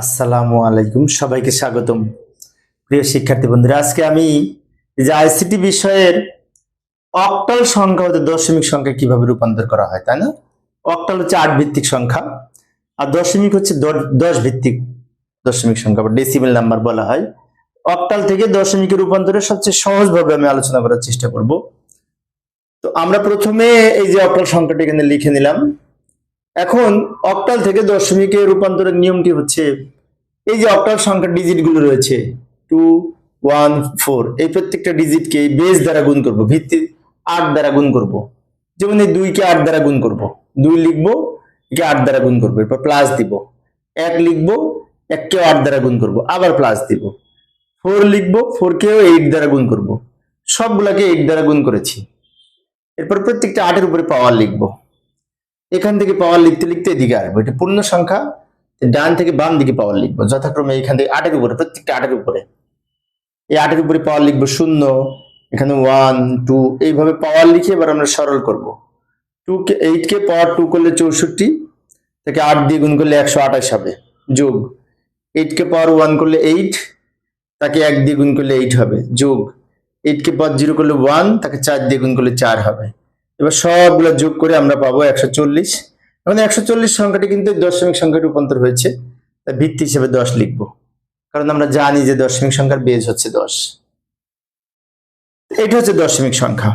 আসসালামু আলাইকুম, সবাইকে স্বাগতম। প্রিয় শিক্ষার্থী বন্ধুরা, আজকে আমি যে আইসিটি বিষয়ের অক্টাল সংখ্যা হতে দশমিক সংখ্যা কীভাবে রূপান্তর করা হয়, তাই না? অক্টাল হচ্ছে আট ভিত্তিক সংখ্যা, আর দশমিক হচ্ছে দশ ভিত্তিক দশমিক সংখ্যা, বা ডেসিমেল নাম্বার বলা হয়। অক্টাল থেকে দশমিকে রূপান্তরের সবচেয়ে সহজভাবে আমি আলোচনা করার চেষ্টা করব। তো আমরা প্রথমে এই যে অক্টাল সংখ্যাটি এখানে লিখে নিলাম। এখন অক্টাল থেকে দশমিকে রূপান্তরের নিয়মটি হচ্ছে? এই যে অক্টাল সংখ্যার ডিজিটগুলো রয়েছে টু ওয়ান ফোর এই প্রত্যেকটা ডিজিটকে বেস দ্বারা গুণ করব ভিত্তি আট দ্বারা গুণ করব। যেমন এই দুইকে আট দ্বারা গুণ করব, দুই লিখব, একে আট দ্বারা গুণ করব, এরপর প্লাস দিব। এক লিখব, এককেও আট দ্বারা গুণ করব, আবার প্লাস দিব। ফোর লিখব ফোর কেও এইট দ্বারা গুণ করব। সবগুলাকে এইট দ্বারা গুণ করেছি। এরপর প্রত্যেকটা আটের উপরে পাওয়ার লিখব। এখান থেকে পাওয়ার লিখতে লিখতে এদিকে আসব। এটা পূর্ণ সংখ্যা ডান থেকে বাম দিকে পাওয়ার লিখব। যথাক্রমে এখান থেকে আটের উপরে, প্রত্যেকটা আটের উপরে। এই আটের উপরে পাওয়ার লিখব শূন্য, এখানে ওয়ান টু এইভাবে পাওয়ার লিখে এবার আমরা সরল করব। টু কে এইট কে পাওয়ার টু করলে চৌষট্টি, তাকে আট দিয়ে গুণ করলে একশো আঠাশ হবে, যোগ। এইট কে পাওয়ার ওয়ান করলে এইট তাকে এক দিয়ে গুণ করলে এইট হবে, যোগ। এইট কে পাওয়ার জিরো করলে ওয়ান তাকে চার দিয়ে গুণ করলে চার হবে। এবার সবগুলো যোগ করে আমরা পাবো একশো চল্লিশ। এখন একশো চল্লিশ সংখ্যাটি কিন্তু দশমিক সংখ্যায় রূপান্তর হয়েছে, তাই ভিত্তি হিসেবে দশ লিখব। কারণ আমরা জানি যে দশমিক সংখ্যার বেজ হচ্ছে দশ। এটা হচ্ছে দশমিক সংখ্যা।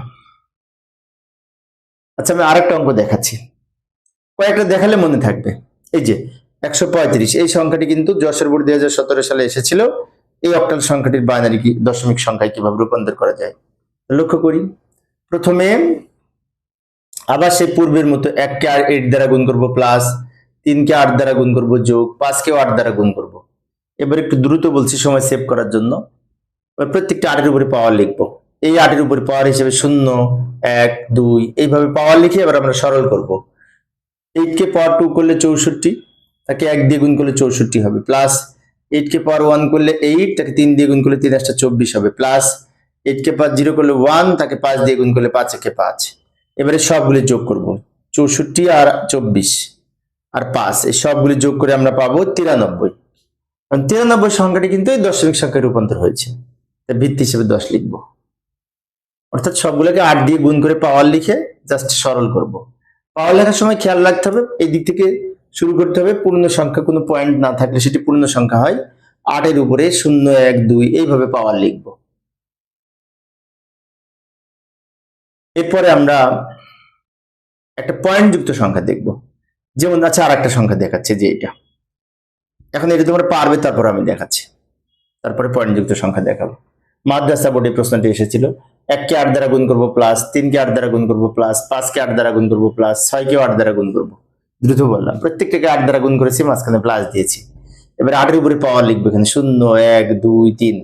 আচ্ছা আমি আরেকটা অঙ্ক দেখাচ্ছি। কয়েকটা দেখালে মনে থাকবে। এই যে, একশো পঁয়ত্রিশ, এই সংখ্যাটি কিন্তু যশোর বোর্ড দুই সালে এসেছিল। এই অক্টাল সংখ্যাটির বাইনারি কি, দশমিক সংখ্যায় কীভাবে রূপান্তর করা যায়? লক্ষ্য করি। প্রথমে আবার সেই পূর্বের মতো এককে আর এইট দ্বারা গুণ করব প্লাস তিনকে আট দ্বারা গুণ করব যোগ, পাঁচকেও আট দ্বারা গুণ করব। এবার একটু দ্রুত বলছি সময় সেভ করার জন্য। প্রত্যেকটা আটের উপরে পাওয়ার লিখব। এই আটের উপরে পাওয়ার হিসেবে শূন্য, এক, দুই, এইভাবে পাওয়ার লিখে এবার আমরা সরল করব। এইট কে পাওয়ার টু করলে চৌষট্টি, তাকে এক দিয়ে গুণ করলে চৌষট্টি হবে প্লাস এইট কে পাওয়ার ওয়ান করলে এইট তাকে তিন দিয়ে গুণ করলে তিন একটা চব্বিশ হবে প্লাস এইট কে পাওয়ার জিরো করলে ওয়ান তাকে পাঁচ দিয়ে গুণ করলে পাঁচ, একে পাঁচ। এবারে সবগুলি যোগ করব। চৌষট্টি আর চব্বিশ আর পাঁচ, এই সবগুলি যোগ করে আমরা পাবো তিরানব্বই। তিরানব্বই সংখ্যাটি কিন্তু এই দশমিক সংখ্যায় রূপান্তর হয়েছে। ভিত্তি হিসেবে দশ লিখব। অর্থাৎ সবগুলোকে আট দিয়ে গুণ করে পাওয়ার লিখে জাস্ট সরল করব। পাওয়ার লেখার সময় খেয়াল রাখতে হবে এই দিক থেকে শুরু করতে হবে। পূর্ণ সংখ্যা কোনো পয়েন্ট না থাকলে সেটি পূর্ণ সংখ্যা হয়। আটের উপরে শূন্য, এক, দুই, এইভাবে পাওয়ার লিখব। এরপরে আমরা একটা পয়েন্ট যুক্ত সংখ্যা দেখব। যেমন আচ্ছা আর একটা সংখ্যা দেখাচ্ছে যে এটা। এখন এটা তোমরা পারবে, তারপর আমি দেখাচ্ছি। তারপরে পয়েন্ট যুক্ত সংখ্যা দেখাবো। মাদ্রাসা বোর্ডে প্রশ্নটি এসেছিল। এককে আট দ্বারা গুণ করব প্লাস তিনকে আট দ্বারা গুণ করব প্লাস পাঁচকে আট দ্বারা গুণ করব প্লাস ছয়কে আট দ্বারা গুণ করব। দ্রুত বললাম। প্রত্যেকটাকে আট দ্বারা গুণ করেছি, মাঝখানে প্লাস দিয়েছি। এবার আটের উপরে পাওয়ার লিখব এখানে। শূন্য, এক, দুই, তিন।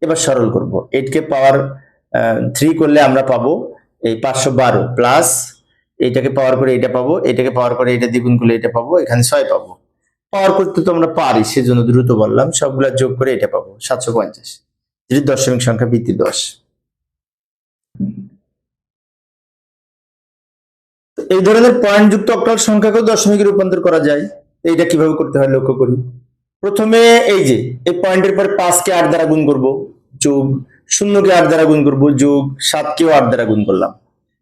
এবার সরল করব। এইটকে পাওয়ার থ্রি করলে আমরা পাবো এই পাঁচশো বারো প্লাস এইটাকে পাওয়ার করে এটা পাবো, এটাকে পাওয়ার করে এটা দ্বিগুণ করলে এটা পাবো, এখানে ছয় পাবো। পাওয়ার করতে তো আমরা পারি, সেজন্য দ্রুত বললাম, সবগুলা যোগ করে এটা পাবো, সাতশো পঞ্চাশ। যেটি দশমিক সংখ্যা ভিত্তি দশ। এই ধরনের পয়েন্ট যুক্ত অক্টাল সংখ্যাকেও দশমিকে রূপান্তর করা যায়। এইটা কীভাবে করতে হয় লক্ষ্য করি। প্রথমে এই যে, এই পয়েন্টের পরে পাঁচকে আট দ্বারা গুণ করব। যোগ, শূন্যকে আট দ্বারা গুণ করব, যোগ, সাতকেও আট দ্বারা গুণ করলাম।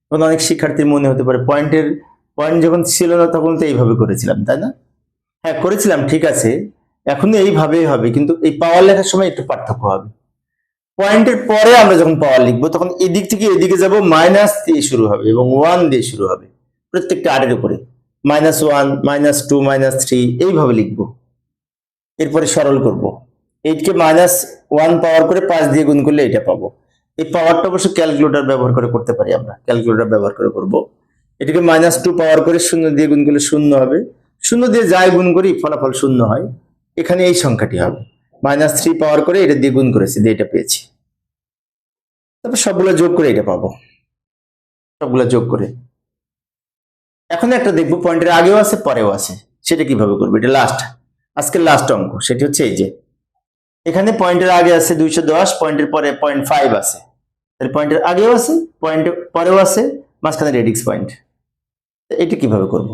এখন অনেক শিক্ষার্থীর মনে হতে পারে পয়েন্টের পয়েন্ট যখন ছিল না তখন তো এইভাবে করেছিলাম, তাই না? হ্যাঁ করেছিলাম, ঠিক আছে। এখন এইভাবেই হবে, কিন্তু এই পাওয়ার লেখার সময় একটু পার্থক্য হবে। পয়েন্টের পরে আমরা যখন পাওয়ার লিখব, তখন এদিক থেকে এদিকে যাব মাইনাস দিয়ে শুরু হবে এবং ওয়ান দিয়ে শুরু হবে, প্রত্যেকটা আটের উপরে। Minus one minus two minus three এইভাবে লিখব। এরপরে সরল করব। এইটকে মাইনাস ওয়ান পাওয়ার করে পাঁচ দিয়ে গুণ করলে এটা পাবো। এই পাওয়ারটা অবশ্য ক্যালকুলেটর ব্যবহার করে করতে পারি আমরা। ক্যালকুলেটর ব্যবহার করে করব। এটাকে মাইনাস টু পাওয়ার করে শূন্য দিয়ে গুণ করলে শূন্য হবে। শূন্য দিয়ে যাই গুণ করি, ফলাফল শূন্য হয়। এখানে এই সংখ্যাটি হবে। মাইনাস থ্রি পাওয়ার করে এটা দিয়ে গুণ করেছি, দিয়ে এটা পেয়েছি। তারপর সবগুলো যোগ করে এটা পাবো। সবগুলো যোগ করে। এখন একটা দেখব পয়েন্টের আগেও আছে, পরেও আছে। সেটা কীভাবে করব? এটা লাস্ট আজকের লাস্ট অঙ্ক। সেটি হচ্ছে এই যে এখানে পয়েন্টের আগে আছে দুইশো দশ, পয়েন্টের পরে পয়েন্ট ফাইভ আছে। তাহলে পয়েন্টের আগেও আছে পয়েন্টের পরেও আছে, মাঝখানে রেডিক্স পয়েন্ট। এটা কীভাবে করব?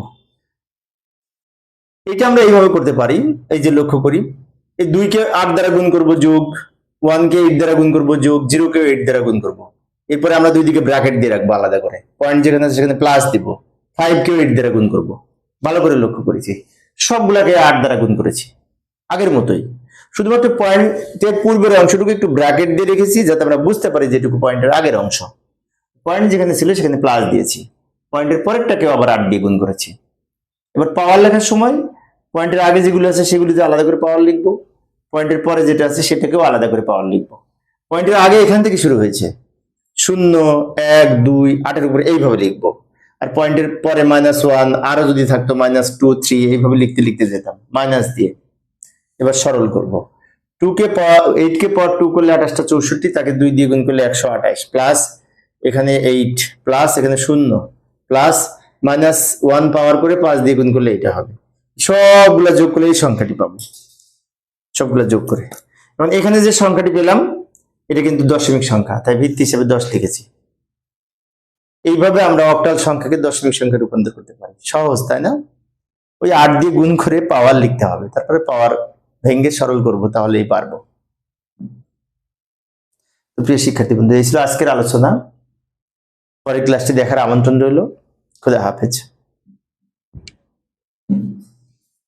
এটা আমরা এইভাবে করতে পারি, এই যে লক্ষ্য করি। এই দুইকে আট দ্বারা গুণ করব যোগ ওয়ান কে এইট দ্বারা গুণ করব যোগ জিরো কে এইট দ্বারা গুণ করব। এরপরে আমরা দুই দিকে ব্র্যাকেট দিয়ে রাখব আলাদা করে। পয়েন্ট যেখানে আছে সেখানে প্লাস দিব ফাইভ কে এইট দ্বারা গুণ করব। ভালো করে লক্ষ্য করেছি। সবগুলাকে আট দ্বারা গুণ করেছি। আগের মতোই। শুধুমাত্র পয়েন্টের পূর্বের অংশটুকু একটু ব্র্যাকেট দিয়ে রেখেছি, যাতে আমরা বুঝতে পারি যেটুকু পয়েন্টের আগের অংশ। পয়েন্ট যেখানে ছিল সেখানে প্লাস দিয়েছি। পয়েন্টের পরেরটাকেও আবার আট দিয়ে গুণ করেছি। এবার পাওয়ার লেখার সময়, পয়েন্টের আগে যেগুলো আছে সেগুলিতে আলাদা করে পাওয়ার লিখব। পয়েন্টের পরে যেটা আছে সেটাকেও আলাদা করে পাওয়ার লিখব। পয়েন্টের আগে এখান থেকে শুরু হয়েছে। শূন্য, এক, দুই, আটের উপরে এইভাবে লিখব। আর পয়েন্টের পরে মাইনাস ওয়ান আরও যদি থাকতো মাইনাস টু থ্রি এইভাবে লিখতে লিখতে যেতাম। মাইনাস দিয়ে। এবার সরল করব। টু কে এইট কে পর টু করলে আঠাশটা চৌষট্টি, তাকে দুই দিয়ে গুণ করলে একশো আঠাশ। প্লাস এখানে এইট প্লাস এখানে শূন্য। প্লাস মাইনাস ওয়ান পাওয়ার করে পাঁচ দিয়ে গুণ করলে এটা হবে। সবগুলা যোগ করলে এই সংখ্যাটি পাবো। সবগুলা যোগ করে। এবং এখানে যে সংখ্যাটি পেলাম, এটা কিন্তু দশমিক সংখ্যা, তাই ভিত্তি হিসেবে দশ লিখেছি। এইভাবে আমরা অক্টাল সংখ্যাকে দশমিক সংখ্যা রূপান্তর করতে পারি। সহজ, তাই না? ওই আট দিয়ে গুণ করে পাওয়ার লিখতে হবে। তারপরে পাওয়ার ভেঙ্গে সরল করব, তাহলেই পারব। তো প্রিয় শিক্ষার্থী বন্ধু, এই ছিল আজকের আলোচনা। পরের ক্লাসটি দেখার আমন্ত্রণ রইল। খুদা হাফেজ।